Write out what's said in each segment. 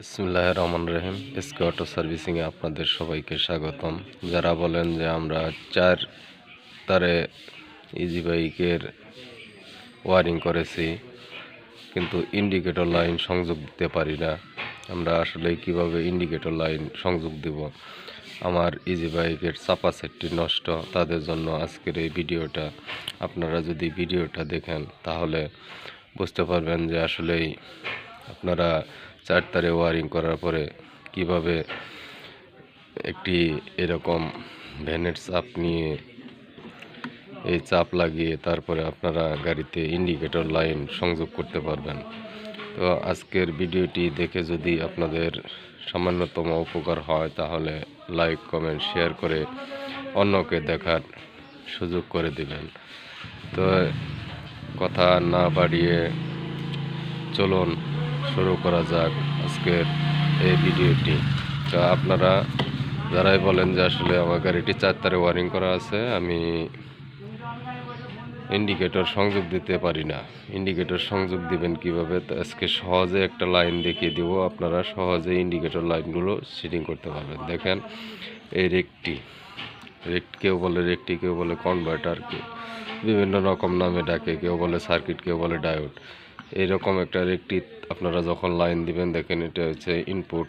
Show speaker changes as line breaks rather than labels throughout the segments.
বিসমুল্লাহ রহমান রহিম। এসকে অটো সার্ভিসিংয়ে আপনাদের সবাইকে স্বাগতম। যারা বলেন যে আমরা চার তারে ইজি বাইকের ওয়ারিং করেছি, কিন্তু ইন্ডিকেটর লাইন সংযোগ দিতে পারি না। আমরা আসলে কীভাবে ইন্ডিকেটর লাইন সংযোগ দিব? আমার ইজি বাইকের চাপা সেটটি নষ্ট। তাদের জন্য আজকের এই ভিডিওটা। আপনারা যদি ভিডিওটা দেখেন, তাহলে বুঝতে পারবেন যে আসলেই আপনারা চার তারে ওয়ারিং করার পরে কীভাবে একটি এরকম ভ্যানের চাপ নিয়ে এই চাপ লাগিয়ে তারপরে আপনারা গাড়িতে ইন্ডিকেটর লাইন সংযোগ করতে পারবেন। তো আজকের ভিডিওটি দেখে যদি আপনাদের সামান্যতম উপকার হয়, তাহলে লাইক, কমেন্ট, শেয়ার করে অন্যকে দেখার সুযোগ করে দিবেন। তো কথা না বাড়িয়ে চলুন। শুরু করা যাক আজকের এই ভিডিওটি। তো আপনারা যারাই বলেন যে আসলে আমার গাড়িটি চার তারে ওয়ারিং করা আছে, আমি ইন্ডিকেটর সংযোগ দিতে পারি না। ইন্ডিকেটর সংযোগ দিবেন কীভাবে? তো আজকে সহজে একটা লাইন দেখিয়ে দিব। আপনারা সহজে ইন্ডিকেটর লাইনগুলো সেটিং করতে পারবেন। দেখেন, এই রেকটি রেক্ট কেউ বলে রেকটি, কেউ বলে কনভার্টার কেউ বিভিন্ন রকম নামে ডাকে, কেউ বলে সার্কিট কেউ বলে ডায়োড এইরকম একটা রেকটি আপনারা যখন লাইন দিবেন, দেখেন এটা হচ্ছে ইনপুট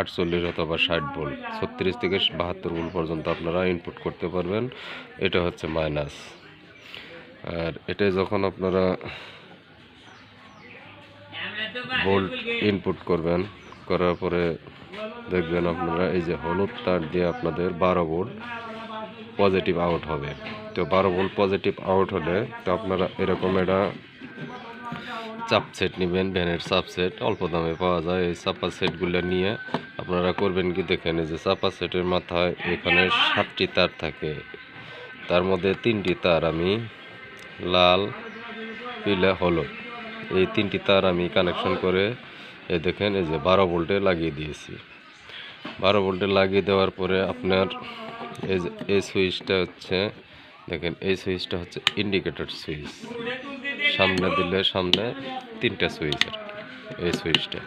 আটচল্লিশ অথবা ষাট ভোল্ট। ছত্রিশ থেকে বাহাত্তর ভোল্ট পর্যন্ত আপনারা ইনপুট করতে পারবেন। এটা হচ্ছে মাইনাস আর এটা যখন আপনারা ভোল্ট ইনপুট করবেন, করার পরে দেখবেন আপনারা এই যে হলুদ তার দিয়ে আপনাদের বারো ভোল্ট পজিটিভ আউট হবে। তো বারো ভোল্ট পজিটিভ আউট হলে তো আপনারা এরকম এটা চাপ সেট নেবেন ভ্যানের চাপ সেট অল্প দামে পাওয়া যায়। এই চাপা সেটগুলো নিয়ে আপনারা করবেন কি দেখেন যে চাপা সেটের মাথায় এখানে সাতটি তার থাকে। তার মধ্যে তিনটি তার আমি লাল, পিলা, হলুদ। এই তিনটি তার আমি কানেকশন করে এই দেখেন, এই যে বারো ভোল্টে লাগিয়ে দিয়েছি। বারো ভোল্টে লাগিয়ে দেওয়ার পরে আপনার এই যে, এই সুইচটা হচ্ছে, দেখেন, এই সুইচটা হচ্ছে ইন্ডিকেটর সুইচ সামনে দিলে সামনে তিনটা সুইচ আর এই সুইচটা।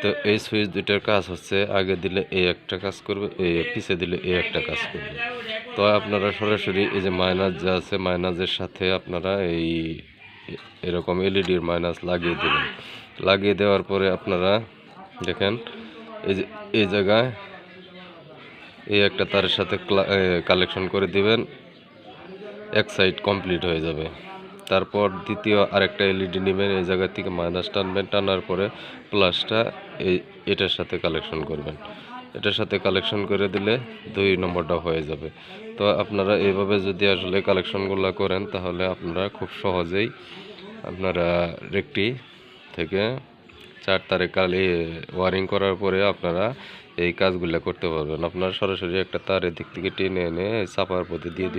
তো এই সুইচ দুইটার কাজ হচ্ছে আগে দিলে এই একটা কাজ করবে, এই পিছে দিলে এই একটা কাজ করবে। তো আপনারা সরাসরি এই যে মাইনাস যা আছে মাইনাসের সাথে আপনারা এই এরকম এলইডির মাইনাস লাগিয়ে দেবেন। লাগিয়ে দেওয়ার পরে আপনারা দেখেন, এই যে এই জায়গায় এই একটা তারের সাথে কালেকশন করে দিবেন, এক সাইড কমপ্লিট হয়ে যাবে। তারপর দ্বিতীয় আরেকটা এলইডি নেবেন, এই জায়গা থেকে মাইনাস টানবেন, টানার পরে প্লাসটা এই এটার সাথে কালেকশন করবেন। এটার সাথে কালেকশন করে দিলে দুই নম্বরটা হয়ে যাবে। তো আপনারা এইভাবে যদি আসলে কালেকশনগুলো করেন, তাহলে আপনারা খুব সহজেই আপনারা রেকটি থেকে চার তারে কালি ওয়ারিং করার পরে আপনারা এই কাজগুলো করতে পারবেন। আপনারা সরাসরি একটা তারের দিক থেকে টেনে এনে চাপার পথে দিয়ে দিবেন।